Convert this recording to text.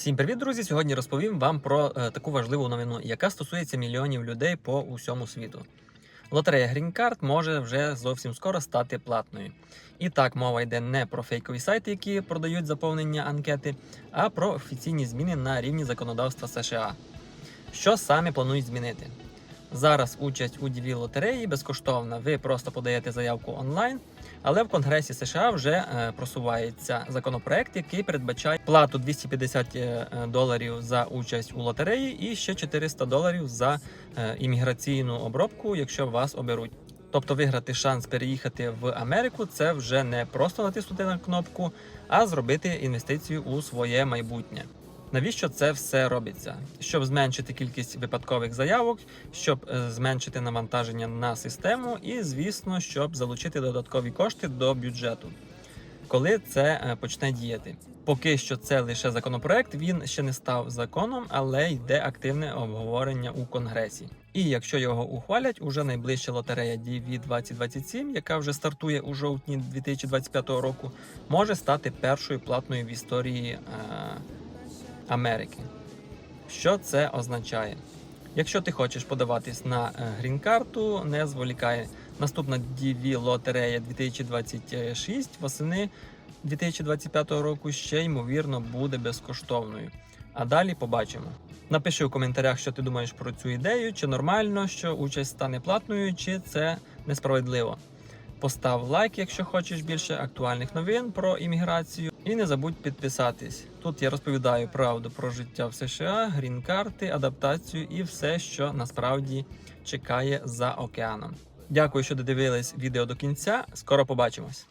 Всім привіт, друзі! Сьогодні розповім вам про е, таку важливу новину, яка стосується мільйонів людей по усьому світу. Лотерея Green Card може вже зовсім скоро стати платною. І так, мова йде не про фейкові сайти, які продають заповнення анкети, а про офіційні зміни на рівні законодавства США. Що саме планують змінити? Зараз участь у діві лотереї безкоштовна. Ви просто подаєте заявку онлайн, але в Конгресі США вже е, просувається законопроект, який передбачає плату 250 е, доларів за участь у лотереї і ще 400 доларів за е, імміграційну обробку, якщо вас оберуть. Тобто виграти шанс переїхати в Америку це вже не просто натиснути на кнопку, а зробити інвестицію у своє майбутнє. Навіщо це все робиться? Щоб зменшити кількість випадкових заявок, щоб е, зменшити навантаження на систему, і, звісно, щоб залучити додаткові кошти до бюджету. Коли це е, почне діяти? Поки що це лише законопроект, він ще не став законом, але йде активне обговорення у конгресі. І якщо його ухвалять, уже найближча лотерея DV 2027, яка вже стартує у жовтні 2025 року, може стати першою платною в історії е, Америки. Що це означає? Якщо ти хочеш подаватись на грін-карту, не зволікай. Наступна DV лотерея 2026 восени 2025 року ще ймовірно буде безкоштовною. А далі побачимо. Напиши у коментарях, що ти думаєш про цю ідею, чи нормально, що участь стане платною, чи це несправедливо. Постав лайк, якщо хочеш більше актуальних новин про імміграцію. І не забудь підписатись. Тут я розповідаю правду про життя в США, грін-карти, адаптацію і все, що насправді чекає за океаном. Дякую, що додивились відео до кінця. Скоро побачимось.